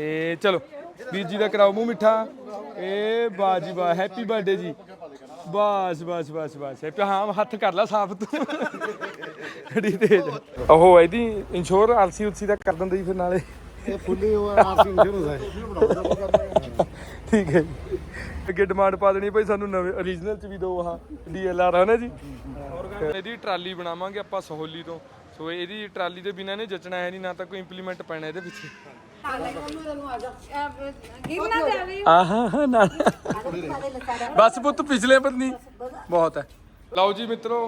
ਇਹ ਚਲੋ ਵੀਰ ਜੀ ਦਾ ਕਰਾਓ ਮੂੰਹ ਮਿੱਠਾ। ਇਹ ਵਾਹ ਜੀ ਵਾਹ ਹੈਪੀ ਬਰਥਡੇ ਜੀ। ਬਸ ਬਸ ਬਸ ਬਸ ਹੈਪੀ ਹਾਂ ਹੱਥ ਕਰ ਲੈ ਸਾਫ਼ ਤੂੰ। ਖੜੀ ਤੇਜ। ਉਹ ਇਹਦੀ ਇੰਸ਼ੋਰ ਆਲਸੀ ਉਲਸੀ ਦਾ ਕਰ ਦਿੰਦੇ ਜੀ ਫਿਰ ਨਾਲੇ। ਇਹ ਫੁੱਲੀ ਉਹ ਆਰਸੀ ਸ਼ੁਰੂ ਹੈ ਠੀਕ ਹੈ ਅੱਗੇ ਡਿਮਾਂਡ ਪਾ ਦੇਣੀ ਭਾਈ ਸਾਨੂੰ ਨਵੇਂ origignal ਚ ਵੀ ਦੋ ਆਹ ਡੀਐਲਆਰ ਹੈ ਨਾ ਜੀ? ਇਹਦੀ ਟਰਾਲੀ ਬਣਾਵਾਂਗੇ ਆਪਾਂ ਸਹੋਲੀ ਤੋਂ। ਸੋ ਇਹਦੀ ਟਰਾਲੀ ਦੇ ਬਿਨਾਂ ਨੇ ਜਚਣਾ ਹੈ ਨਹੀਂ ਨਾ ਤਾਂ ਕੋਈ ਇੰਪਲੀਮੈਂਟ ਪੈਣਾ ਇਹਦੇ ਪਿੱਛੇ। ਗਿਰ ਜਾਵੇ ਆਹਾਂ ਨਾ ਬਸ ਪੁੱਤ, ਪਿਛਲੇ ਬੰਨੀ ਬਹੁਤ ਹੈ। ਲਓ ਜੀ ਮਿੱਤਰੋ,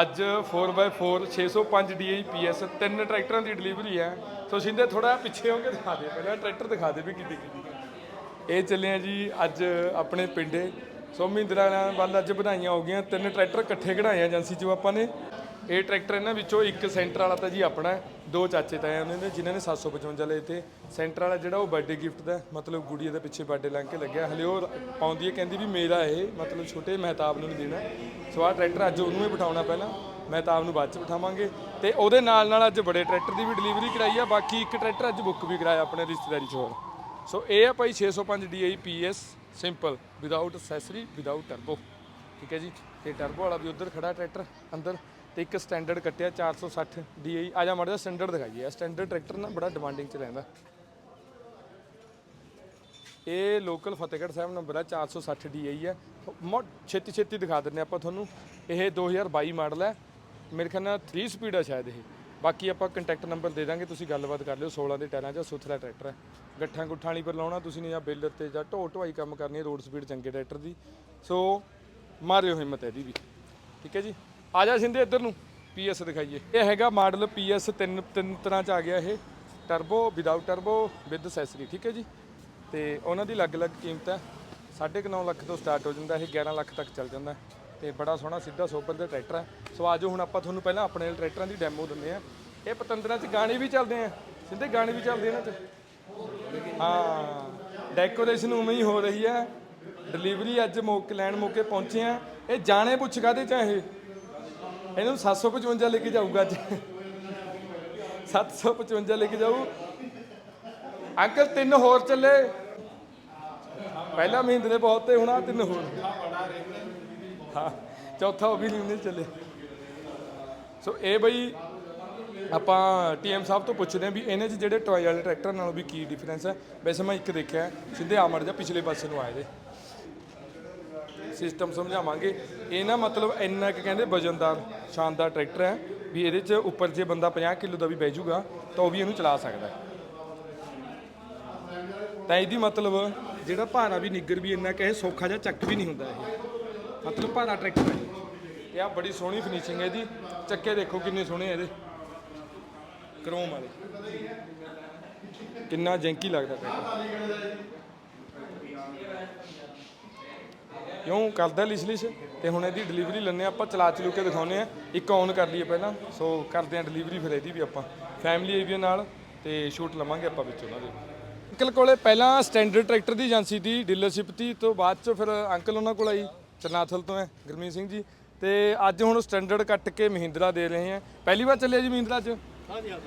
ਅੱਜ 4x4 605 DIPS ਤਿੰਨ ਟਰੈਕਟਰਾਂ ਦੀ ਡਿਲੀਵਰੀ ਹੈ। ਸੋ ਸਿੰਦੇ ਥੋੜਾ ਪਿੱਛੇ ਹੋ ਕੇ ਦਿਖਾ ਦੇ, ਪਹਿਲਾਂ ਟਰੈਕਟਰ ਦਿਖਾ ਦੇ ਵੀ ਕਿੱਡੀ ਕਿੱਡੀ ਇਹ ਚੱਲੇ ਆ ਜੀ ਅੱਜ ਆਪਣੇ ਪਿੰਡੇ। ਸੋ ਮਹਿੰਦਰਾ ਵੱਲ ਅੱਜ ਵਧਾਈਆਂ ਹੋ ਗਈਆਂ। ਤਿੰਨ ਟਰੈਕਟਰ ਇਕੱਠੇ ਕਢਾਏ ਏਜੰਸੀ ਚੋਂ ਆਪਾਂ ਨੇ। ਇਹ ਟਰੈਕਟਰ ਇਹਨਾਂ ਵਿੱਚੋਂ ਇੱਕ ਸੈਂਟਰ ਵਾਲਾ ਤਾਂ ਜੀ ਆਪਣਾ ਹੈ ਦੋ ਚਾਚੇ ਤਾਏ ਉਹਨਾਂ ਨੇ ਜਿਨ੍ਹਾਂ ਨੇ 755 ਲਏ ਤੇ ਸੈਂਟਰ ਵਾਲਾ ਜਿਹੜਾ ਉਹ ਬਰਥਡੇ ਗਿਫਟ ਦਾ ਹੈ, ਮਤਲਬ ਗੁੜੀਆ ਦੇ ਪਿੱਛੇ ਬਰਥਡੇ ਲੰਘ ਕੇ ਲੱਗਿਆ। ਹਲੇ ਉਹ ਪਾਉਂਦੀ ਹੈ ਕਹਿੰਦੀ ਵੀ ਮੇਰਾ ਇਹ ਮਤਲਬ ਛੋਟੇ ਮਹਿਤਾਬ ਨੂੰ ਨਹੀਂ ਦੇਣਾ ਸੋ ਆਹ ਟਰੈਕਟਰ ਅੱਜ ਉਹਨੂੰ ਹੀ ਬਿਠਾਉਣਾ ਪਹਿਲਾਂ ਮਹਿਤਾਬ ਨੂੰ ਬਾਅਦ ਚ ਬਿਠਾਵਾਂਗੇ। ਤੇ ਉਹਦੇ ਨਾਲ ਨਾਲ ਅੱਜ ਬੜੇ ਟਰੈਕਟਰ ਦੀ ਵੀ ਡਿਲੀਵਰੀ ਕਰਾਈ ਆ ਬਾਕੀ ਇੱਕ ਟਰੈਕਟਰ ਅੱਜ ਬੁੱਕ ਵੀ ਕਰਾਇਆ ਆਪਣੇ ਰਿਸ਼ਤੇਦਾਰੀ ਚ ਹੋਰ। ਸੋ ਇਹ ਆ ਭਾਈ 605 DI PS simple without accessory without turbo ਠੀਕ ਹੈ ਜੀ ਤੇ ਟਰਬੋ ਵਾਲਾ ਵੀ ਉਧਰ ਖੜਾ ਟਰੈਕਟਰ ਅੰਦਰ। ਤੇ ਇੱਕ ਸਟੈਂਡਰਡ ਕੱਟਿਆ 460 DI ਆ ਜਾ ਮਾੜਾ ਜਿਹਾ ਸਟੈਂਡਰਡ ਦਿਖਾਈਏ। ਸਟੈਂਡਰਡ ਟਰੈਕਟਰ ਨਾ ਬੜਾ ਡਿਮਾਂਡਿੰਗ ਚ ਰਹਿੰਦਾ। ਇਹ ਲੋਕਲ ਫਤਿਹਗੜ੍ਹ ਸਾਹਿਬ ਨੰਬਰ ਆ 460 DI ਹੈ ਮੋ ਛੇਤੀ ਛੇਤੀ ਦਿਖਾ ਦਿੰਨੇ ਆਪਾਂ ਤੁਹਾਨੂੰ। ਇਹ 2022 ਮਾਡਲ ਹੈ ਮੇਰੇ ਖਿਆਲ ਨਾਲ 3 ਸਪੀਡ ਆ ਸ਼ਾਇਦ ਇਹ। ਬਾਕੀ ਆਪਾਂ ਕੰਟੈਕਟ ਨੰਬਰ ਦੇ ਦਾਂਗੇ, ਤੁਸੀਂ ਗੱਲਬਾਤ ਕਰ ਲਿਓ। 16 ਦੇ ਟਾਇਰਾਂ 'ਚ ਸੁਥਰਾ ਟਰੈਕਟਰ ਹੈ ਗੱਠਾਂ ਗੁੱਠਾਂ ਵਾਲੀ ਪਰ ਲਾਉਣਾ, ਤੁਸੀਂ ਨੇ ਜਾਂ ਬੇਲਰ ਤੇ ਜਾਂ ਢੋ ਢੋਾਈ ਕੰਮ ਕਰਨੀ ਹੈ ਰੋਡ ਸਪੀਡ ਚੰਗੇ ਟਰੈਕਟਰ ਦੀ। ਸੋ ਮਾਰਿਓ ਹਿੰਮਤ ਇਹਦੀ ਵੀ। ਠੀਕ ਹੈ ਜੀ? ਆ ਜਾ ਸਿੰਦੇ ਇੱਧਰ ਨੂੰ ਪੀਐਸ ਦਿਖਾਈਏ। ਇਹ ਹੈਗਾ ਮਾਡਲ ਪੀਐਸ ਤਿੰਨ ਤਿੰਨ ਤਰ੍ਹਾਂ ਚ ਆ ਗਿਆ ਇਹ। Turbo without turbo with accessory ਠੀਕ ਹੈ ਜੀ? ਤੇ ਉਹਨਾਂ ਦੀ ਅਲੱਗ-ਅਲੱਗ ਕੀਮਤ ਹੈ। 9.5 ਲੱਖ ਤੋਂ ਸਟਾਰਟ ਹੋ ਜਾਂਦਾ ਇਹ 11 ਲੱਖ ਤੱਕ ਚੱਲ ਜਾਂਦਾ ਹੈ। ਤੇ ਬੜਾ ਸੋਹਣਾ ਸਿੱਧਾ ਸੋਪਰ ਦਾ ਟਰੈਕਟਰ ਹੈ। ਸੋ ਆਜੋ ਹੁਣ ਆਪਾਂ ਤੁਹਾਨੂੰ ਪਹਿਲਾਂ ਆਪਣੇ ਟਰੈਕਟਰਾਂ ਦੀ ਡੈਮੋ ਦਿੰਦੇ ਆ ਇਹ ਪਤੰਦਰਾਂ 'ਚ ਗਾਣੇ ਵੀ ਚੱਲਦੇ ਆ। ਸਿੱਧੇ, ਗਾਣੇ ਵੀ ਚੱਲਦੇ ਇਹਨਾਂ 'ਚ? ਹਾਂ। ਡੈਕੋਰੇਸ਼ਨ ਉਵੇਂ ਹੀ ਹੋ ਰਹੀ ਹੈ। ਡਿਲੀਵਰੀ ਅੱਜ ਮੌਕੇ, ਲੈਣ ਮੌਕੇ ਪਹੁੰਚੇ ਆ। ਇਹ ਜਾਣੇ ਪੁੱਛ ਕਾਦੇ ਚਾਹੇ ਇਹਨੂੰ 755 ਲੈ ਕੇ ਜਾਊਗਾ ਅੱਜ। 755 ਲੈ ਕੇ ਜਾਊ। ਅੰਕਲ, ਤਿੰਨ ਹੋਰ ਚੱਲੇ। ਪਹਿਲਾ ਮਹੀਨੇ ਬਹੁਤ ਤੇ ਹੁਣ ਆ ਤਿੰਨ ਹੋਰ। ਹਾਂ, ਚੌਥਾ ਉਹ ਵੀ ਨਹੀਂ ਉਹਨੇ ਚੱਲੇ। ਸੋ ਇਹ ਬਈ ਆਪਾਂ ਟੀਐਮ ਸਾਹਿਬ ਤੋਂ ਪੁੱਛਦੇ ਹਾਂ ਵੀ ਇਹਨਾਂ 'ਚ ਜਿਹੜੇ ਟਰਾਈ ਵਾਲੇ ਟਰੈਕਟਰ ਨਾਲੋਂ ਵੀ ਕੀ ਡਿਫਰੈਂਸ ਹੈ? ਵੈਸੇ ਮੈਂ ਇੱਕ ਦੇਖਿਆ, ਸਿੱਧੇ ਆਮੜ ਜਾਂ ਪਿਛਲੇ ਪਾਸੇ ਨੂੰ ਆਏ ਦੇ ਸਿਸਟਮ ਸਮਝਾਵਾਂਗੇ। ਇਹ ਨਾ ਮਤਲਬ ਇੰਨਾ ਕਿ ਕਹਿੰਦੇ ਵਜਨਦਾਰ, ਸ਼ਾਨਦਾਰ ਟਰੈਕਟਰ ਹੈ ਵੀ ਇਹਦੇ 'ਚ ਉੱਪਰ ਜੇ ਬੰਦਾ 50 ਕਿਲੋ ਦਾ ਵੀ ਬਹਿ ਜਾਊਗਾ, ਤਾਂ ਉਹ ਵੀ ਇਹਨੂੰ ਚਲਾ ਸਕਦਾ ਹੈ। ਤਾਂ ਇਹਦੀ ਮਤਲਬ ਜਿਹੜਾ ਭਾਰਾ ਵੀ ਨਿੱਗਰ ਵੀ ਇੰਨਾ ਕਹੇ ਸੌਖਾ ਜਿਹਾ ਚੱਕ ਵੀ ਨਹੀਂ ਹੁੰਦਾ ਇਹ। ਮਤਲਬ ਭਾਰਾ ਟਰੈਕਟਰ ਹੈ ਇਹ। ਇਹ ਆ ਬੜੀ ਸੋਹਣੀ ਫਿਨਿਸ਼ਿੰਗ ਹੈ ਇਹਦੀ। ਚੱਕੇ ਦੇਖੋ ਕਿੰਨੇ ਸੋਹਣੇ ਆ ਇਹਦੇ। ਕਰੋਮ ਵਾਲੇ। ਕਿੰਨਾ ਜੈਂਕੀ ਲੱਗਦਾ ਟਰੈਕਟਰ। ਕਿਉਂ ਕਰਦਾ ਲਿਸ਼ ਲਿਸ਼? ਤੇ ਹੁਣ ਇਹਦੀ ਡਿਲੀਵਰੀ ਲੈਣੇ ਆਪਾਂ ਚਲਾ ਚਲੂ ਕੇ ਦਿਖਾਉਨੇ ਆ ਇੱਕ ਔਨ ਕਰ ਲਈਏ ਪਹਿਲਾਂ। ਸੋ ਕਰਦੇ ਆ ਡਿਲੀਵਰੀ ਫਿਰ ਇਹਦੀ ਵੀ ਆਪਾਂ। ਫੈਮਿਲੀ ਏਵੀਅਨ ਨਾਲ, ਤੇ ਸ਼ੂਟ ਲਵਾਂਗੇ ਆਪਾਂ ਵਿੱਚ ਉਹਨਾਂ ਦੇ। ਅੰਕਲ ਕੋਲੇ ਪਹਿਲਾਂ ਸਟੈਂਡਰਡ ਟਰੈਕਟਰ ਦੀ ਏਜੰਸੀ ਦੀ ਡੀਲਰਸ਼ਿਪ ਤੀ, ਤੋਂ ਬਾਅਦ ਚ ਫਿਰ ਅੰਕਲ ਉਹਨਾਂ ਕੋਲ ਆਈ, ਚਰਨਾਥਲ ਤੋਂ ਹੈ, ਗੁਰਮੀਤ ਸਿੰਘ ਜੀ। ਤੇ ਅੱਜ ਹੁਣ ਸਟੈਂਡਰਡ ਕੱਟ ਕੇ ਮਹਿੰਦਰਾ ਦੇ ਰਹੇ ਆ ਪਹਿਲੀ ਵਾਰ ਚੱਲਿਆ ਜੀ ਮਹਿੰਦਰਾ ਚ? ਹਾਂਜੀ ਹਾਂ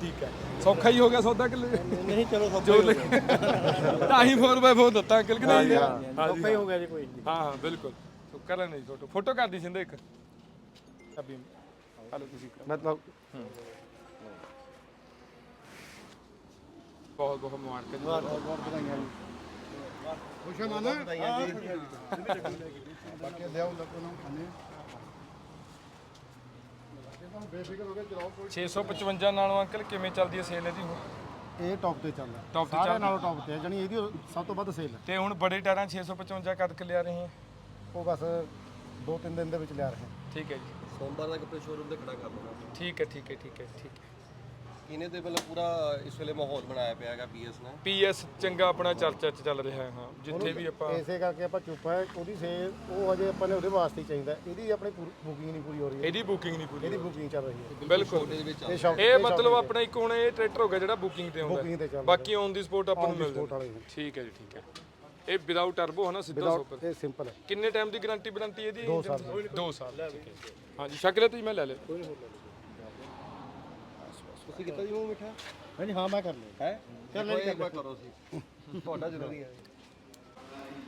ਠੀਕ ਹੈ। ਸੌਖਾ ਹੀ ਹੋ ਗਿਆ ਸੌਦਾ ਕਿ ਨਹੀਂ? ਚਲੋ ਸਭ ਜੋ ਤਾਂ ਹੀ 4x4 ਦਿੱਤਾ ਅੰਕਲ ਕਿ ਨਹੀਂ? ਸੌਖਾ ਹੀ ਹੋ ਗਿਆ ਜੀ ਕੋਈ ਹਾਂ ਹਾਂ ਬਿਲਕੁਲ। ਸੋ ਕਰਨ ਨਹੀਂ ਫੋਟੋ ਫੋਟੋ ਕਰ ਦੀ ਸਿੰਦੇ ਇੱਕ। ਅਭੀ ਹਲੋ ਤੁਸੀਂ ਕਰੋ। ਮਤਲਬ ਬਹੁਤ ਬਹੁਤ ਮੁਬਾਰਕ ਜੀ। ਬਹੁਤ ਬਹੁਤ ਵਧਾਈਆਂ ਜੀ। ਖੁਸ਼ ਹਾਂ ਨਾ ਵਧਾਈਆਂ ਜੀ। ਬਾਕੀ ਲਿਆਓ ਲੱਗੋ ਨਾ ਖਾਣੇ ਬੇਫਿਕਰ ਹੋ ਕੇ ਚਲਾਓ ਕੋਈ 655 ਨਾਲੋਂ ਅੰਕਲ ਕਿਵੇਂ ਚੱਲਦੀ ਹੈ ਸੇਲ ਇਹਦੀ ਹੁਣ? ਇਹ ਟੌਪ ਤੇ ਚੱਲਦਾ। Top ਤੇ ਸਾਰਿਆਂ ਚੱਲਦਾ। ਨਾਲੋਂ ਟੌਪ ਤੇ ਹੈ ਜਾਨੀ ਇਹਦੀ ਸਭ ਤੋਂ ਵੱਧ ਸੇਲ ਹੈ ਤੇ ਹੁਣ ਬੜੇ ਟਾਇਰਾਂ 655 ਕਦ ਕਿ ਲਿਆ ਰਹੇ ਹੈ? ਉਹ ਬਸ ਦੋ ਤਿੰਨ ਦਿਨ ਦੇ ਵਿੱਚ ਲਿਆ ਰਹੇ ਹਾਂ। ਠੀਕ ਹੈ ਜੀ। ਸੋਮਵਾਰ ਤੱਕ ਆਪਣੇ ਸ਼ੋਰੂਮ ਤੇ ਖੜਾ ਕਰ ਦੇਣਾ। ਠੀਕ ਹੈ ਠੀਕ ਹੈ ਠੀਕ ਹੈ ਠੀਕ ਹੈ। ਇਹਨੇ ਤੇ ਮਤਲਬ ਪੂਰਾ ਇਸ ਵੇਲੇ ਮਾਹੌਲ ਬਣਾਇਆ ਪਿਆ ਹੈਗਾ ਪੀਐਸ ਨੇ? ਪੀਐਸ ਚੰਗਾ ਆਪਣਾ ਚਰਚਾ ਚ ਚੱਲ ਰਿਹਾ ਹੈ ਹਾਂ ਜਿੱਥੇ ਵੀ ਆਪਾਂ ਇਸੇ ਕਰਕੇ ਆਪਾਂ ਚੁੱਪ ਹੈ ਉਹਦੀ ਸੇਲ ਉਹ ਅਜੇ ਆਪਾਂ ਨੇ ਉਹਦੇ ਵਾਸਤੇ ਹੀ ਚਾਹੀਦਾ। ਇਹਦੀ ਆਪਣੀ ਬੁਕਿੰਗ ਨਹੀਂ ਪੂਰੀ ਹੋ ਰਹੀ ਹੈ। ਇਹਦੀ ਬੁਕਿੰਗ ਨਹੀਂ ਪੂਰੀ ਇਹਦੀ ਬੁਕਿੰਗ ਚੱਲ ਰਹੀ ਹੈ। ਬਿਲਕੁਲ। ਦੇ ਇਹ ਮਤਲਬ ਆਪਣਾ ਇੱਕ ਹੁਣ ਇਹ ਟਰੈਕਟਰ ਹੋ ਗਿਆ ਜਿਹੜਾ ਬੁਕਿੰਗ ਤੇ ਆਉਂਦਾ ਬੁਕਿੰਗ ਤੇ ਚੱਲ ਬਾਕੀ ਔਨ ਦੀ ਸਪੋਟ ਆਪਾਂ ਨੂੰ ਮਿਲ ਜਾਂਦਾ। ਵਾਲੇ। ਠੀਕ ਹੈ ਜੀ ਠੀਕ ਹੈ। ਇਹ ਵਿਦਆਊਟ ਟਰਬੋ ਹੈ ਨਾ ਸਿੱਧਾ ਸੁਪਰ ਇਹ ਸਿੰਪਲ ਹੈ। ਕਿੰਨੇ ਟਾਈਮ ਦੀ ਗਾਰੰਟੀ ਵਾਰੰਟੀ ਇਹਦੀ? 2 ਸਾਲ 2 ਸਾਲ ਹਾਂਜੀ ਸ਼ਕਲੇ ਤੁਸੀਂ ਮੈਂ ਲੈ ਲਿਆ। ਤੁਸੀਂ ਕੀਤਾ ਜੀ ਮੂੰਹ ਮਿੱਠਾ? ਹਾਂਜੀ ਹਾਂ ਮੈਂ ਕਰ ਲਿਆ। ਹੈ? ਦੇਖੋ ਇਹ ਮੈਂ ਕਰੋ ਸੀ ਤੁਹਾਡਾ ਜ਼ਰੂਰੀ ਹੈ।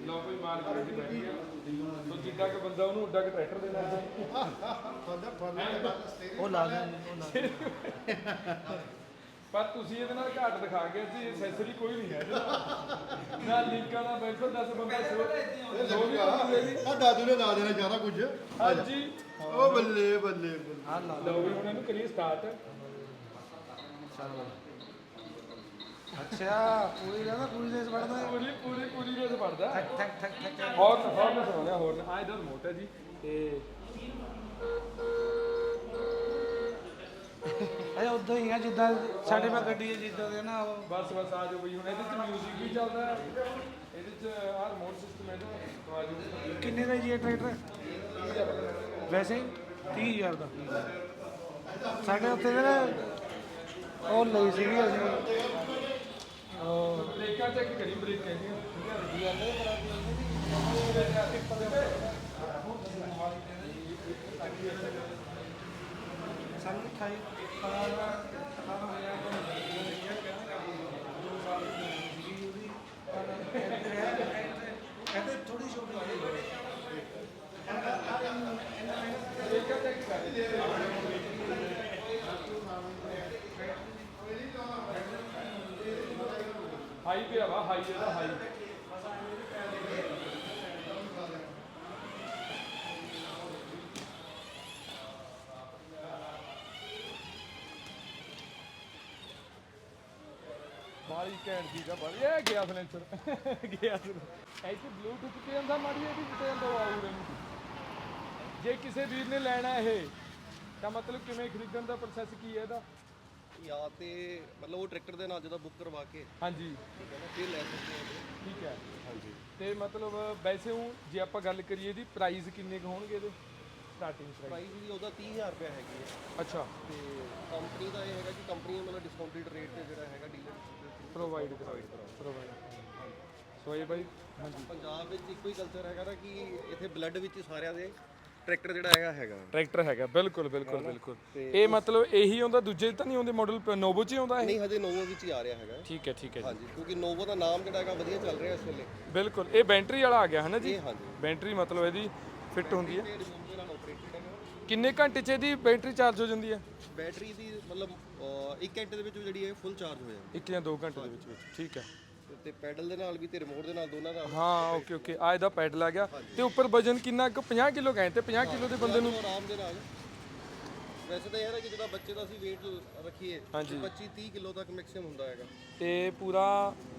ਲਓ ਕੋਈ ਮਾਰ ਕੇ ਦੀ ਬੈਠੀ ਆ। ਤੋ ਜਿੱਡਾ ਕਿ ਬੰਦਾ ਉਹਨੂੰ ਉੱਡਾ ਕੇ ਟਰੈਕਟਰ ਦੇ ਨਾਲ ਫਾਦਰ ਫਾਦਰ ਉਹ ਲਾ ਦੇ ਉਹ ਲਾ ਪਰ ਤੁਸੀਂ ਇਹਦੇ ਨਾਲ ਘਾਟ ਦਿਖਾ ਗਏ ਸੀ ਐਕਸੈਸਰੀ ਕੋਈ ਨਹੀਂ ਹੈ। ਨਾ ਲਿੰਕਾਂ ਦਾ ਬੈਠੋ 10 ਬੰਦਾ ਸੋ ਆ ਦਾਦੂ ਨੇ ਲਾ ਦੇਣਾ ਸਾਰਾ ਕੁਝ। ਹਾਂਜੀ। ਉਹ ਬੱਲੇ ਬੱਲੇ ਬੱਲੇ। ਆ ਲਾ ਲਓ ਵੀ ਹੁਣ ਇਹਨੂੰ ਕਰੀਏ ਸਟਾਰਟ ਅੱਛਾ ਪੂਰੀ ਦਾ ਪੂਰੀ ਦੇ ਵੜਦਾ ਹੈ। ਪੂਰੀ ਪੂਰੀ ਪੂਰੀ ਰੇਸ ਪੜਦਾ ਠਕ ਠਕ ਠਕ ਠਕ। ਹੋਰ ਹੋਰ ਨਾ ਸੁਣਿਆ ਹੋਰ ਆ ਇਧਰ ਮੋਟ ਜੀ ਤੇ ਅਰੇ ਉਦਾਂ ਹੀ ਆ ਜਿੱਦਾਂ ਸਾਡੇ ਪਾ ਗੱਡੀ ਹੈ ਜਿੱਦਾਂ ਦੇ ਨਾ ਉਹ। ਬਸ ਬਸ ਆ ਜਾਓ ਬਈ ਹੁਣ ਇਹਦੇ ਚ ਮਿਊਜ਼ਿਕ ਵੀ ਚੱਲਦਾ ਹੈ। ਇਹਦੇ ਚ ਆ ਰਿਮੋਟ ਸਿਸਟਮ ਹੈ ਤੋਂ ਆ ਜਾਓ। ਕਿੰਨੇ ਦਾ ਜੀ ਇਹ ਟਰੈਕਟਰ ਵੈਸੇ 30000 ਦਾ। ਸਾਡੇ ਉੱਤੇ ਦੇ ਨਾ ਉਹ ਲਈ ਸੀਗੀ ਅਸੀਂ। ਉਹ ਬ੍ਰੇਕਾਂ ਚੈੱਕ ਕਰੀ ਬ੍ਰੇਕਾਂ ਦੀਆਂ ਸਾਨੂੰ 28 ਕਹਿੰਦੇ ਥੋੜੀ ਛੋਟੀ ਹਾਈ ਪਿਆ ਵਾ, ਹਾਈ ਇਹਦਾ ਹਾਈ। ਬਾਲੀ ਘੈਂਟ ਚੀਜ਼ ਆ ਬਾਲੀ ਇਹ ਗਿਆ ਸਲੈਂਸਰ ਗਿਆ ਇੱਥੇ ਬਲੂਟੁੱਥ ਤੇ ਆਂਦਾ ਮਾੜੀ ਇਹਦੀ ਤੇ ਆਂਦਾ ਆਉ ਨੂੰ ਜੇ ਕਿਸੇ ਵੀਰ ਨੇ ਲੈਣਾ ਇਹ, ਤਾਂ ਮਤਲਬ ਕਿਵੇਂ ਖਰੀਦਣ ਦਾ ਪ੍ਰੋਸੈਸ ਕੀ ਹੈ ਇਹਦਾ? ਜਾਂ ਤੇ ਮਤਲਬ ਉਹ ਟਰੈਕਟਰ ਦੇ ਨਾਲ ਜਦੋਂ ਬੁੱਕ ਕਰਵਾ ਕੇ ਹਾਂਜੀ। ਠੀਕ ਹੈ ਨਾ ਫਿਰ ਲੈ ਸਕਦੇ ਹੋ ਠੀਕ ਹੈ। ਹਾਂਜੀ। ਤੇ ਮਤਲਬ ਵੈਸੇ ਉਹ ਜੇ ਆਪਾਂ ਗੱਲ ਕਰੀਏ ਇਹਦੀ ਪ੍ਰਾਈਸ ਕਿੰਨੇ ਕੁ ਹੋਣਗੇ ਇਹਦੇ? ਸਟਾਰਟਿੰਗ ਪ੍ਰਾਈਸ ਪ੍ਰਾਈਸ ਵੀ ਉਹਦਾ 30000 ਰੁਪਏ ਹੈਗੀ ਹੈ। ਅੱਛਾ। ਤੇ ਕੰਪਨੀ ਦਾ ਇਹ ਹੈਗਾ ਕਿ ਕੰਪਨੀ ਮਤਲਬ ਡਿਸਕਾਊਂਟਡ ਰੇਟ ਤੇ ਜਿਹੜਾ ਹੈਗਾ ਡੀਲਰ ਪ੍ਰੋਵਾਈਡ ਕਰਾਓ। ਪ੍ਰੋਵਾਈਡ ਸੋ ਇਹ ਬਾਈ ਹਾਂਜੀ। ਪੰਜਾਬ ਵਿੱਚ ਇੱਕੋ ਹੀ ਕਲਚਰ ਹੈਗਾ ਨਾ ਕਿ ਇੱਥੇ ਬਲੱਡ ਵਿੱਚ ਹੀ ਸਾਰਿਆਂ ਦੇ ਟਰੈਕਟਰ ਜਿਹੜਾ ਹੈਗਾ ਹੈਗਾ। ਟਰੈਕਟਰ ਹੈਗਾ ਬਿਲਕੁਲ ਬਿਲਕੁਲ ਬਿਲਕੁਲ। ਇਹ ਮਤਲਬ ਇਹੀ ਆਉਂਦਾ ਦੂਜੇ ਤਾਂ ਨਹੀਂ ਆਉਂਦੇ ਮਾਡਲ ਨੋਵੋ ਚ ਹੀ ਆਉਂਦਾ ਇਹ? ਨਹੀਂ ਹਜੇ ਨੋਵੋ ਵਿੱਚ ਹੀ ਆ ਰਿਹਾ ਹੈਗਾ। ਠੀਕ ਹੈ ਠੀਕ ਹੈ ਜੀ। ਹਾਂਜੀ ਕਿਉਂਕਿ ਨੋਵੋ ਦਾ ਨਾਮ ਜਿਹੜਾ ਹੈਗਾ ਵਧੀਆ ਚੱਲ ਰਿਹਾ ਇਸ ਵੇਲੇ। ਬਿਲਕੁਲ ਇਹ ਬੈਟਰੀ ਵਾਲਾ ਆ ਗਿਆ ਹੈ ਨਾ ਜੀ ਬੈਟਰੀ ਮਤਲਬ ਇਹਦੀ ਫਿੱਟ ਹੁੰਦੀ ਹੈ। ਕਿੰਨੇ ਘੰਟੇ ਚ ਇਹਦੀ ਬੈਟਰੀ ਚਾਰਜ ਹੋ ਜਾਂਦੀ ਹੈ? ਬੈਟਰੀ ਦੀ ਮਤਲਬ 1 ਘੰਟੇ ਦੇ ਵਿੱਚ ਜਿਹੜੀ ਹੈ ਫੁੱਲ ਚਾਰਜ ਹੋ ਜਾਂਦੀ ਇੱਕ ਜਾਂ ਦੋ ਘੰਟੇ ਦੇ ਵਿੱਚ ਵਿੱਚ। ਠੀਕ ਹੈ। ਤੇ ਪੈਡਲ ਦੇ ਨਾਲ ਵੀ ਤੇ ਰਿਮੋਟ ਦੇ ਨਾਲ ਦੋਨਾਂ ਨਾਲ। ਹਾਂ ਓਕੇ ਓਕੇ ਆ ਇਹਦਾ ਪੈਡਲ ਆ ਗਿਆ। ਤੇ ਉੱਪਰ ਵਜਨ ਕਿੰਨਾ ਕੁ? 50 ਕਿਲੋ ਤੇ 50 ਕਿਲੋ ਦੇ ਬੰਦੇ ਨੂੰ ਆਰਾਮ ਦੇ ਨਾਲ। ਵੈਸੇ ਤਾਂ ਇਹ ਹੈ ਕਿ ਜਦੋਂ ਬੱਚੇ ਦਾ ਅਸੀਂ weight ਰੱਖੀਏ ਹਾਂਜੀ। 25 30 ਕਿਲੋ ਤੱਕ ਮੈਕਸਿਮਮ ਹੁੰਦਾ ਹੈਗਾ। ਤੇ ਪੂਰਾ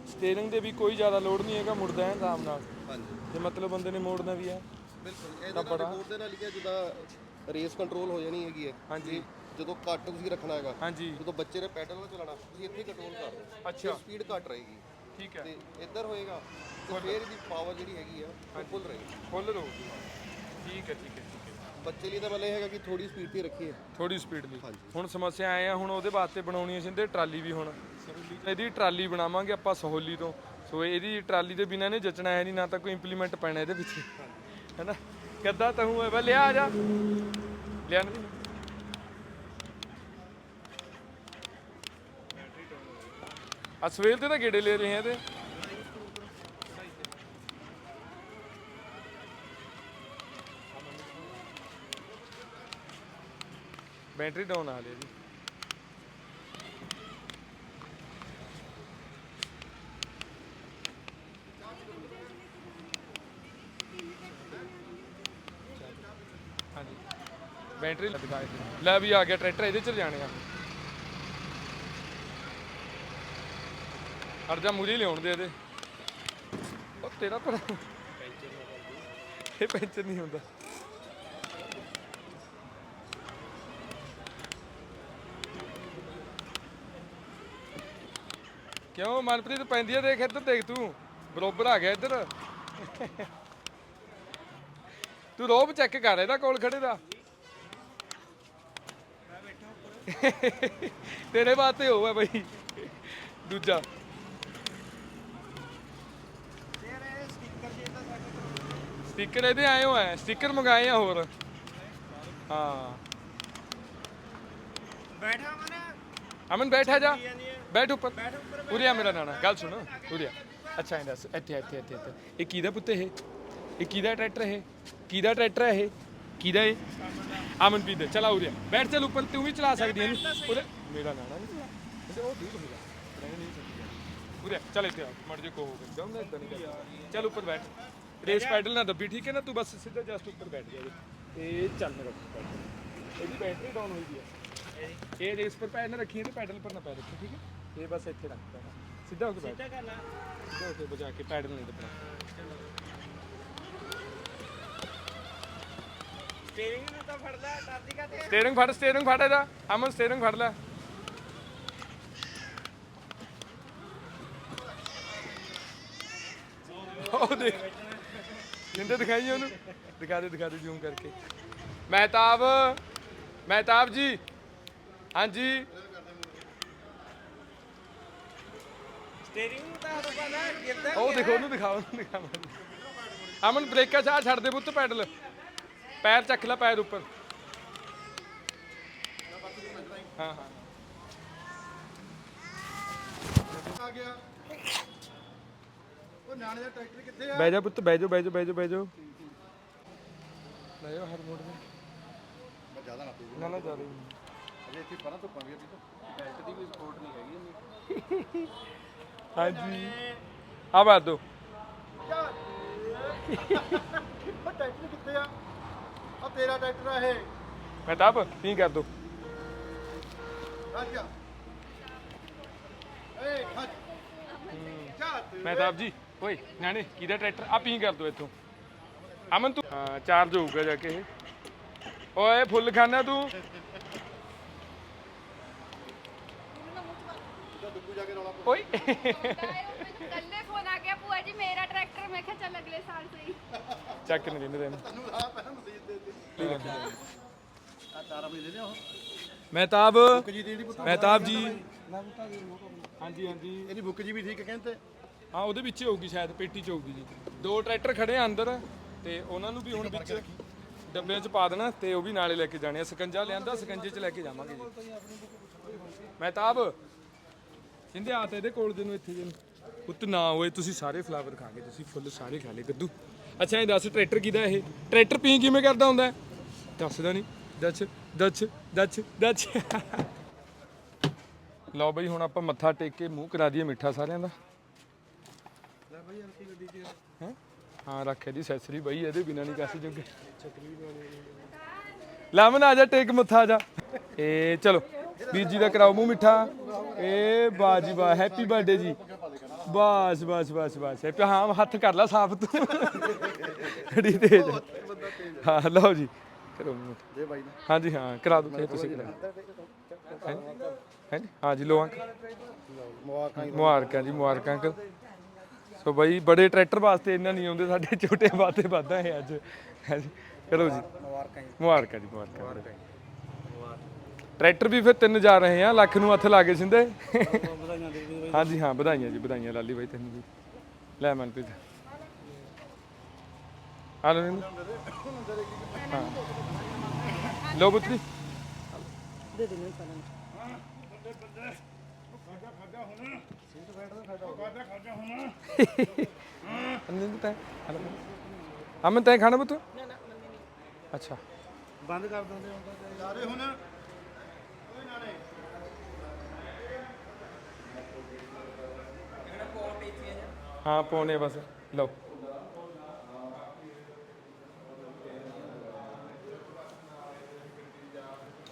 ਸਟੀਅਰਿੰਗ ਦੇ ਵੀ ਕੋਈ ਜ਼ਿਆਦਾ ਲੋਡ ਨਹੀਂ ਹੈਗਾ ਮੁੜਦਾ ਹੈ ਆਰਾਮ ਨਾਲ। ਹਾਂਜੀ। ਤੇ ਮਤਲਬ ਬੰਦੇ ਨੇ ਮੋੜਨਾ ਵੀ ਹੈ। ਬਿਲਕੁਲ ਇਹਦੇ ਨਾਲ ਰਿਮੋਟ ਦੇ ਨਾਲ ਹੀ ਹੈ ਜਿੱਦਾਂ ਰੇਸ ਕੰਟਰੋਲ ਹੋ ਜਾਣੀ ਹੈਗੀ ਹੈ। ਹਾਂਜੀ। ਜਦੋਂ ਘੱਟ ਤੁਸੀਂ ਰੱਖਣਾ ਹੈਗਾ ਹਾਂਜੀ। ਜਦੋਂ ਬੱਚੇ ਨੇ ਪੈਡਲ ਨਾਲ ਚਲਾਣਾ ਤੁਸੀਂ ਇੱਥੇ ਕੰਟਰੋਲ ਕਰ ਦਿਓ। ਅੱਛਾ। ਸਪੀਡ ਘੱਟ ਰਹੇਗੀ। ਠੀਕ ਹੈ। ਤੇ ਇੱਧਰ ਹੋਏਗਾ ਤੇ ਫੇਰ ਇਹਦੀ ਪਾਵਰ ਜਿਹੜੀ ਹੈਗੀ ਆ ਉਹ ਫੁੱਲ ਰਹੇਗੀ। ਫੁੱਲ ਰਹੂਗੀ। ਠੀਕ ਹੈ ਠੀਕ ਹੈ ਠੀਕ ਹੈ। ਬੱਚੇ ਲਈ ਤਾਂ ਮਤਲਬ ਇਹ ਹੈਗਾ ਕਿ ਥੋੜੀ ਸਪੀਡ ਤੇ ਰੱਖੀਏ। ਥੋੜੀ ਸਪੀਡ ਦੀ ਹਾਂਜੀ। ਹੁਣ ਸਮੱਸਿਆ ਆਏ ਆ ਹੁਣ ਉਹਦੇ ਵਾਸਤੇ ਬਣਾਉਣੀ ਹੈ ਸਿੰਦੇ ਟਰਾਲੀ ਵੀ ਹੁਣ। ਇਹਦੀ ਟਰਾਲੀ ਬਣਾਵਾਂਗੇ ਆਪਾਂ ਸਹੋਲੀ ਤੋਂ। ਸੋ ਇਹਦੀ ਟਰਾਲੀ ਦੇ ਬਿਨਾਂ ਨੇ ਜਚਣਾ ਹੈ ਨਹੀਂ ਨਾ ਤਾਂ ਕੋਈ ਇੰਪਲੀਮੈਂਟ ਪੈਣਾ ਇਹਦੇ ਵਿੱਚ। ਹੈਨਾ ਗੱਦਾ ਤਾਂ ਹੂੰ ਬਈ ਲਿਆ ਆ ਜਾ। ਲਿਆ ਨਹੀਂ ਅੱਜ ਸਵੇਰ ਦੇ ਤਾਂ ਗੇੜੇ ਲੈ ਰਹੇ ਆ ਇਹਦੇ। ਬੈਟਰੀ ਡਾਊਨ ਆ ਲਈ ਜੀ। ਹਾਂਜੀ। ਬੈਟਰੀ ਲਗਾਏ ਲੈ ਵੀ ਆ ਗਿਆ ਟਰੈਕਟਰ, ਇਹਦੇ ਚ ਜਾਣੇ ਆ। ਹਟ ਜਾ ਮੁਝੇ ਲਿਆਉਣ ਦੇ ਇਹਦੇ। ਉਹ ਤੇਰਾ ਪਰ ਇਹ ਪੈਂਚਰ ਨਹੀਂ ਹੁੰਦਾ। ਕਿਉਂ ਮਨਪ੍ਰੀਤ ਪੈਂਦੀ ਆ ਦੇਖ ਇੱਧਰ ਦੇਖ ਤੂੰ। ਬਰੋਬਰ ਆ ਗਿਆ ਇੱਧਰ। ਤੂੰ ਰੋਬ ਚੈੱਕ ਕਰ ਇਹਦਾ ਕੋਲ ਖੜੇ ਦਾ। ਤੇਰੇ ਬਾਤੇ ਹੋਊਗਾ ਬਈ। ਦੂਜਾ। ਸਟicker ਇਹਦੇ ਆਏ ਹੋ ਐ ਸਟicker ਮੰਗਾਏ ਆ ਹੋਰ। ਹਾਂ। ਬੈਠਾ ਮਨ ਅਮਨ ਬੈਠਾ ਜਾ। ਬੈਠ ਉੱਪਰ। ਆ ਮੇਰਾ ਨਾਨਾ ਗੱਲ ਸੁਣ ਉਰੇ ਆ। ਅੱਛਾ ਇਹ ਦੱਸ ਇੱਥੇ ਇੱਥੇ ਇੱਥੇ ਇੱਥੇ। ਇਹ ਕਿਹਦਾ ਪੁੱਤ ਇਹ? ਇਹ ਕਿਹਦਾ ਟਰੈਕਟਰ ਇਹ? ਕਿਹਦਾ ਟਰੈਕਟਰ ਹੈ ਇਹ? ਕਿਹਦਾ ਇਹ? ਅਮਨਪ੍ਰੀਤ ਦਾ ਚਲਾ ਉਰੇ ਆ। ਬੈਠ ਚੱਲ ਉੱਪਰ ਤੂੰ ਵੀ ਚਲਾ ਸਕਦੀ ਹੈ ਉਰੇ ਮੇਰਾ ਨਾਨਾ ਨਹੀਂ ਚਲਾ। ਕਹਿੰਦੇ ਉਹ ਦੂਰ ਹੋ ਗਿਆ ਰਹਿਣ ਨਹੀਂ ਸਕਦੀ ਉਰੇ ਆ, ਚੱਲ ਇੱਥੇ ਆ। ਮੜ ਜੇ ਕੋ ਹੋ ਗਿਆ ਜਾਂਦਾ ਇਦਾਂ ਨਹੀਂ ਕਰਦਾ ਚੱਲ ਉੱਪਰ ਬੈਠ। ਰੇਸ ਪੈਡਲ ਨਾ ਦੱਬੀ ਠੀਕ ਹੈ ਨਾ? ਤੂੰ ਬਸ ਸਿੱਧਾ ਜਸਟ ਉੱਪਰ ਬੈਠ ਜਾ ਤੇ ਚੱਲ ਮੇਰਾ ਪੁੱਤ। ਇਹਦੀ ਬੈਟਰੀ ਡਾਊਨ ਹੋਈ ਦੀ ਹੈ। ਇਹ ਰੇਸ ਪਰ ਪੈਰ ਨਾ ਰੱਖੀ ਤੇ ਪੈਡਲ ਪਰ ਨਾ ਪੈਰ ਰੱਖੀ ਠੀਕ ਹੈ? ਇਹ ਬਸ ਇੱਥੇ ਰੱਖ ਪੈਣਾ ਸਿੱਧਾ ਹੋ ਕੇ ਬੈਠ ਸਿੱਧਾ ਹੋ ਕੇ ਬਜਾ ਕੇ ਪੈਡਲ ਨਹੀਂ ਦੱਬਣਾ। ਸਟੀਅਰਿੰਗ ਫੜ ਸਟੀਅਰਿੰਗ ਫੜ ਇਹਦਾ। ਅਮਨ ਸਟੀਅਰਿੰਗ ਫੜ ਲੈ। ਉਹ ਦੇਖ। ਜਿੰਦੇ ਦਿਖਾਈ ਉਹਨੂੰ। ਦਿਖਾ ਦੇ ਦਿਖਾ ਦੇ ਜ਼ੂਮ ਕਰਕੇ। ਮਹਿਤਾਬ ਮਹਿਤਾਬ ਜੀ। ਹਾਂਜੀ। ਸਟੀਅਰਿੰਗ ਤਾਂ ਹਰ ਪਾਣਾ ਗਿਰਦਾ ਉਹ ਦੇਖੋ ਉਹਨੂੰ ਦਿਖਾਓ ਉਹਨੂੰ ਦਿਖਾਓ। ਅਮਨ ਬ੍ਰੇਕਾਂ ਚਾਹ ਛੱਡ ਦੇ ਪੁੱਤ ਪੈਡਲ। ਪੈਰ ਚੱਕ ਲੈ ਪੈਰ ਉੱਪਰ। ਹਾਂ ਹਾਂ। ਆ ਗਿਆ। ਉਹ ਨਾਨੇ ਦਾ ਟਰੈਕਟਰ ਕਿੱਥੇ ਆ? ਬਹਿ ਜਾ ਪੁੱਤ ਬਹਿ ਜਾ ਬਹਿ ਜਾ ਬਹਿ ਜਾ ਬਹਿ ਜਾ। ਲੈ ਜਾ ਹਰ ਮੋੜ ਤੇ। ਮੈਂ ਜ਼ਿਆਦਾ ਨਾ ਪੀਊ ਨਾ ਨਾ ਜਾ ਰਹੀ ਅਜੇ ਇੱਥੇ ਪਰਾਂ ਤੋਂ ਪਾਂਗੇ ਵੀ ਬੈਲਟ ਦੀ ਕੋਈ ਸਪੋਰਟ ਨਹੀਂ ਹੈਗੀ ਹਾਂਜੀ। ਆ ਬਾਤ ਦੋ। ਉਹ ਟਰੈਕਟਰ ਕਿੱਥੇ ਆ? ਆ ਤੇਰਾ ਟਰੈਕਟਰ ਆ ਇਹ। ਮਹਿਤਾਬ ਕੀ ਕਰ ਦੋ। ਰੱਜ। ਏ ਖੱਜ ਤੂੰ ਜੀ ਓਏ ਨਿਆਣੇ ਕਿਹਦਾ ਟਰੈਕਟਰ? ਆ ਪੀ ਕਰ ਦੋ ਇੱਥੋਂ। ਅਮਨ ਤੂੰ ਹਾਂ ਚਾਰਜ ਹੋਊਗਾ ਜਾ ਕੇ ਇਹ। ਓਏ ਫੁੱਲ ਖਾਨਾ ਤੂੰ। ਦੁੱਗੂ ਜਾ ਕੇ ਰੌਲਾ ਓਏ। ਕੱਲੇ ਫੋਨ ਆ ਗਿਆ ਭੂਆ ਜੀ ਮੇਰਾ ਟਰੈਕਟਰ ਮੈਂ ਕਿਹਾ ਚੱਲ ਅਗਲੇ ਸਾਲ ਸਹੀ ਚੱਕ ਨਹੀਂ ਦਿੰਦੇ ਤੈਨੂੰ। ਤੈਨੂੰ ਆ ਪਹਿਲਾਂ ਮਸੀਤ ਦੇ ਦੇ ਆ ਤਾਰਾ ਵੀ ਦੇ ਦੇ ਉਹ ਮਹਿਤਾਬ ਜੀ। ਦੀ ਜਿਹੜੀ ਪੁੱਤ ਮਹਿਤਾਬ ਜੀ ਹਾਂਜੀ ਹਾਂਜੀ। ਇਹਦੀ ਬੁੱਕ ਜੀ ਵੀ ਠੀਕ ਕਹਿੰਦੇ। ਹਾਂ, ਉਹਦੇ ਵਿੱਚ ਹੀ ਹੋਊਗੀ ਸ਼ਾਇਦ, ਪੇਟੀ ਚ ਹੋਊਗੀ ਜੀ। ਦੋ ਟਰੈਕਟਰ ਖੜੇ ਆ ਅੰਦਰ ਤੇ ਉਹਨਾਂ ਨੂੰ ਵੀ ਹੁਣ ਵਿੱਚ ਡੱਬਿਆਂ ਚ ਪਾ ਦੇਣਾ ਤੇ ਉਹ ਵੀ ਨਾਲੇ ਲੈ ਕੇ ਜਾਣੇ ਆ। ਸਕੰਜਾ ਲਿਆਂਦਾ, ਸਕੰਜੇ ਚ ਲੈ ਕੇ ਜਾਵਾਂਗੇ ਜੀ। ਮਹਿਤਾਬ, ਕਹਿੰਦੇ ਆ ਤੇ ਇਹਦੇ ਕੋਲ ਦੇ ਨੂੰ ਇੱਥੇ ਜੇ ਪੁੱਤ ਨਾ ਹੋਏ, ਤੁਸੀਂ ਸਾਰੇ ਫਲਾਵਰ ਖਾ ਗਏ ਤੁਸੀਂ ਫੁੱਲ ਸਾਰੇ ਖਾ ਲਏ, ਗੱਦੂ। ਅੱਛਾ, ਇਹ ਦੱਸ ਟਰੈਕਟਰ ਕਿਹਦਾ ਇਹ? ਟਰੈਕਟਰ ਪੀ ਕਿਵੇਂ ਕਰਦਾ ਹੁੰਦਾ ਹੈ? ਦੱਸਦਾ ਨਹੀਂ। ਦੱਸ ਦੱਸ ਦੱਸ ਦੱਸ। ਲਓ ਬਈ, ਹੁਣ ਆਪਾਂ ਮੱਥਾ ਟੇਕ ਕੇ ਮੂੰਹ ਕਰਾ ਦਈਏ ਮਿੱਠਾ ਸਾਰਿਆਂ ਦਾ। ਹੈਂ? ਹਾਂ ਰੱਖਿਆ ਦੀ ਸੈਸਰੀ ਬਈ, ਇਹਦੇ ਬਿਨਾ ਨਹੀਂ ਕਾਸੀ ਜੋਗੇ। ਲਾਮਨ ਆ ਜਾ ਟੇਕ ਮੱਥਾ, ਆ ਜਾ। ਇਹ ਚਲੋ, ਵੀਰ ਜੀ ਦਾ ਕਰਾਓ ਮੂੰਹ ਮਿੱਠਾ। ਏ, ਵਾਹ ਜੀ ਵਾਹ ਹੈਪੀ ਬਰਥਡੇ ਜੀ। ਬਸ ਬਸ ਬਸ ਬਸ ਹੈਪੀ ਹਾਂ, ਹੱਥ ਕਰ ਲੈ ਸਾਫ਼ ਤੂੰ। ਬੜੀ ਤੇਜ਼ ਹਾਂ, ਲਓ ਜੀ, ਕਰੋ ਮੂੰਹ ਬਾਈ ਹਾਂਜੀ, ਹਾਂ, ਕਰਾ ਦੋ ਤੁਸੀਂ ਕਰਾ ਹੈ? ਹਾਂ ਜੀ? ਲੋ ਅੰਕਲ ਮੁਬਾਰਕਾਂ ਮੁਬਾਰਕਾਂ ਜੀ ਮੁਬਾਰਕਾਂ, ਅੰਕਲ। ਸੋ ਬਾਈ ਬੜੇ ਟਰੈਕਟਰ ਵਾਸਤੇ ਇੰਨਾ ਨਹੀਂ ਆਉਂਦੇ ਸਾਡੇ ਛੋਟੇ ਵਾਸਤੇ ਵਾਧਾ ਹੈ ਅੱਜ। ਹਾਂਜੀ ਚਲੋ ਜੀ। ਮੁਬਾਰਕਾਂ ਜੀ। ਮੁਬਾਰਕਾਂ ਜੀ। ਮੁਬਾਰਕਾਂ ਟਰੈਕਟਰ ਵੀ ਫਿਰ ਤਿੰਨ ਜਾ ਰਹੇ ਆ ਲੱਖ ਨੂੰ ਹੱਥ ਲਾ ਕੇ ਸਿੰਦੇ। ਦੇ ਹਾਂਜੀ ਹਾਂ ਵਧਾਈਆਂ ਜੀ ਵਧਾਈਆਂ ਲਾਲੀ ਬਾਈ ਤੈਨੂੰ ਵੀ। ਲੈ ਮਨਪ੍ਰੀਤ ਆ ਇਹਨੂੰ। ਹਾਂ। ਲੋ ਪੁੱਤਰੀ। ਦੇ ਸਾਰਿਆਂ ਨੂੰ ਅੰਨੇ ਤਾਂ ਅਮਨ ਤੈਂ ਖਾਣਾ ਪੁੱਤ। ਅੱਛਾ। ਬੰਦ ਕਰ ਦਿੰਦੇ ਹੁਣ ਤਾਂ ਯਾਰੇ ਹੁਣ। ਹਾਂ ਪਾਉਣੇ ਬਸ। ਲਓ।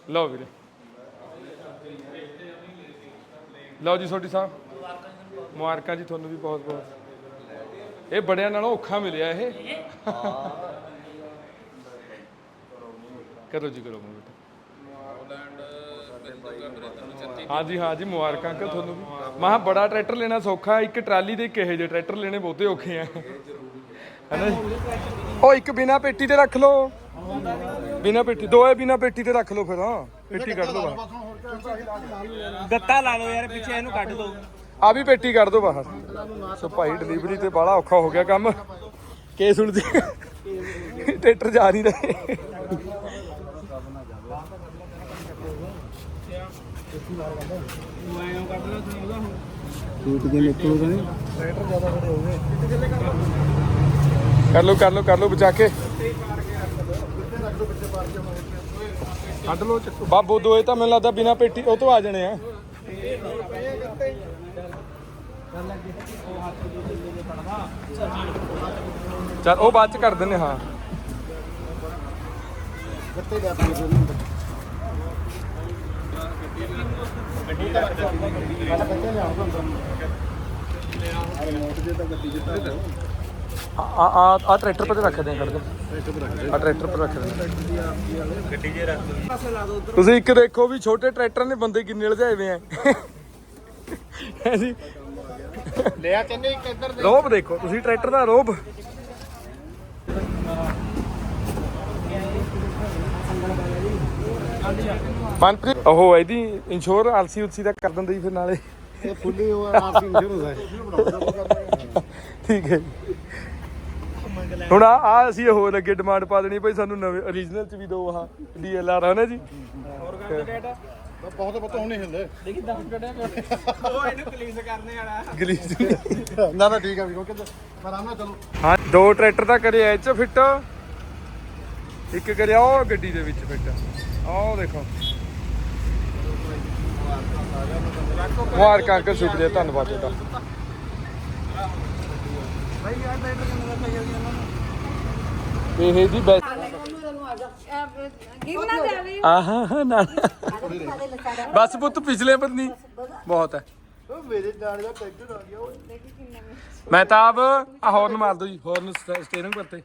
ਲਓ ਵੀਰੇ। ਲਓ ਜੀ ਛੋਟੀ ਸਾਹਿਬ। ਮੁਬਾਰਕਾਂ ਜੀ ਤੁਹਾਨੂੰ ਵੀ ਬਹੁਤ ਬਹੁਤ। ਇਹ ਬੜਿਆਂ ਨਾਲੋਂ ਔਖਾ ਮਿਲਿਆ ਇਹ। ਕਰੋ ਜੀ, ਕਰੋ ਮੂੰਹ ਹਾਂਜੀ ਹਾਂਜੀ ਮੁਬਾਰਕਾਂ ਅੰਕਲ ਤੁਹਾਨੂੰ ਵੀ। ਮਹਾ ਬੜਾ ਟਰੈਕਟਰ ਲੈਣਾ ਸੌਖਾ, ਇੱਕ ਟਰਾਲੀ ਦੇ ਕਿਹੇ ਜੇ ਟਰੈਕਟਰ ਲੈਣੇ ਬਹੁਤੇ ਔਖੇ ਆ। ਹੈਨਾ ਜੀ? ਉਹ ਇੱਕ ਬਿਨਾ ਪੇਟੀ ਤੇ ਰੱਖ ਲਓ। ਬਿਨਾ ਪੇਟੀ, ਦੋਏ ਬਿਨਾ ਪੇਟੀ ਤੇ ਰੱਖ ਲਓ ਫਿਰ, ਹਾਂ। ਪੇਟੀ ਕੱਢ ਦੋ ਬਾਹਰ ਗੱਤਾ ਲਾ ਲਓ ਯਾਰ, ਪਿੱਛੇ ਇਹਨੂੰ ਕੱਢ ਦਿਓ ਆ ਵੀ ਪੇਟੀ ਕੱਢ ਦੋ ਬਾਹਰ। ਸੋ ਭਾਈ ਡਿਲੀਵਰੀ ਤੇ ਬੜਾ ਔਖਾ ਹੋ ਗਿਆ ਕੰਮ। ਕੇਸ ਉਲਝ ਟਰੈਕਟਰ ਜਾ ਨਹੀਂ ਰਹੇ। ਲਾ ਟੂਟ ਕੇ ਨਿਕਲੂਗਾ ਨਹੀਂ? ਟਰੈਕਟਰ ਜ਼ਿਆਦਾ ਬੜੇ ਹੋ ਗਏ ਕਰ ਲਓ ਕਰ ਲਓ ਕਰ ਲਓ ਬਚਾ ਕੇ। ਕੱਢ ਚੱਕੋ। ਬਾਬੂ ਦੋਏ ਤਾਂ ਮੈਨੂੰ ਲੱਗਦਾ ਬਿਨਾ ਪੇਟੀ ਉਹ ਤੋਂ ਆ ਜਾਣੇ ਆ। ਚਲ ਉਹ ਬਾਅਦ ਚ ਕਰ ਦਿੰਨੇ ਹਾਂ। ਗੱਤੇ ਦੇ ਨਹੀਂ ਆ ਆ ਆ ਟਰੈਕਟਰ ਪਰ ਰੱਖਦੇ ਆ ਕੱਢ ਦੇ ਆ ਟਰੈਕਟਰ ਪਰ ਗੱਡੀ ਰੱਖ ਤੁਸੀਂ ਇੱਕ ਦੇਖੋ ਵੀ ਛੋਟੇ ਟਰੈਕਟਰਾਂ ਦੇ ਬੰਦੇ ਕਿੰਨੇ ਲਜਾਏ ਹੋਏ ਆ। ਹੈ ਜੀ ਲਿਆ ਚੰਨੇ ਇੱਕ ਇੱਧਰ ਰੋਬ ਦੇਖੋ ਤੁਸੀਂ ਟਰੈਕਟਰ ਦਾ ਰੋਬ। ਮਨਪ੍ਰੀਤ ਉਹ ਇਹਦੀ ਇੰਸ਼ੋਰ ਆਲਸੀ ਉਲਸੀ ਦਾ ਕਰ ਦਿੰਦੇ ਜੀ ਫਿਰ ਨਾਲੇ। ਇਹ ਫੁੱਲੀ ਉਹ ਆਪ ਹੀ ਸ਼ੁਰੂ ਹੁੰਦਾ ਠੀਕ ਹੈ। ਹੁਣ ਆ ਆ ਅਸੀਂ ਹੋਰ ਅੱਗੇ ਡਿਮਾਂਡ ਪਾ ਦੇਣੀ ਭਾਈ ਸਾਨੂੰ ਨਵੇਂ origignal ਚ ਵੀ ਦਿਓ ਆਹ ਡੀਐਲਆਰ ਹੈ ਨਾ ਜੀ। ਬਹੁਤ ਬਹੁਤ ਹੁਣੇ ਹਿੱਲੇ ਗਲੀਸ ਨਾ ਨਾ ਠੀਕ ਆ ਵੀ ਕਿਉਂਕਿ ਆਰਾਮ ਨਾਲ ਚਲੋ। ਹਾਂ ਦੋ ਟਰੈਕਟਰ ਤਾਂ ਕਰਿਆ ਇਹ ਚ ਫਿੱਟ। ਇੱਕ ਕਰਿਆ ਉਹ ਗੱਡੀ ਦੇ ਵਿੱਚ ਫਿੱਟ। ਆਹ ਦੇਖੋ। ਮੁਬਾਰਕਾਂ ਅੰਕਲ ਸ਼ੁਕਰੀਆ ਧੰਨਵਾਦ ਤੁਹਾਡਾ। ਇਹ ਜੀ ਬੈਸਟ ਆਹਾਂ ਨਾ ਬਸ ਪੁੱਤ ਪਿਛਲੇ ਨਹੀਂ ਬਹੁਤ ਹੈ ਉਹ ਮੇਰੇ ਨਾਲ ਦਾ ਟਰੈਕਟਰ ਆ ਗਿਆ ਉਹ। ਮੈਂ ਤਾਂ ਆਪ ਆ ਹਾਰਨ ਮਾਰ ਦੋ ਜੀ। ਹਾਰਨ ਸਟੀਅਰਿੰਗ ਕਰਤੇ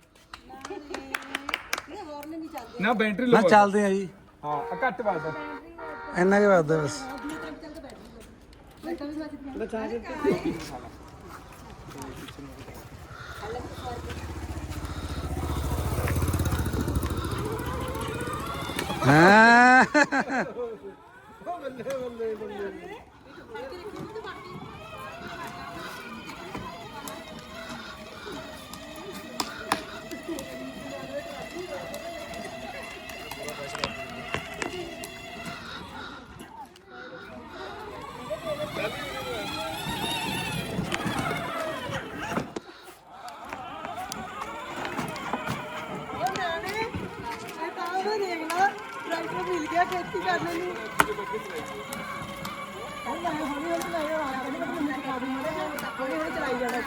ਨਾ ਬੈਟਰੀ ਨਾ ਲੋ ਚੱਲਦੇ ਆ ਜੀ। ਹਾਂ ਆ ਘੱਟ ਵੱਜਦਾ ਇੰਨਾ ਕੀ ਵੱਧਦਾ ਬਸ। ਹਾਂ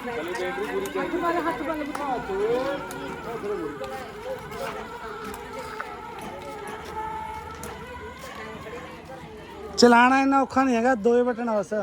ਹੱਥ ਵੱਲ ਹੱਥ ਵੱਲ ਬਿਠਾ ਚਲਾਣਾ ਇੰਨਾ ਔਖਾ ਨਹੀਂ ਹੈਗਾ ਦੋਏ ਬਟਨ ਬਸ।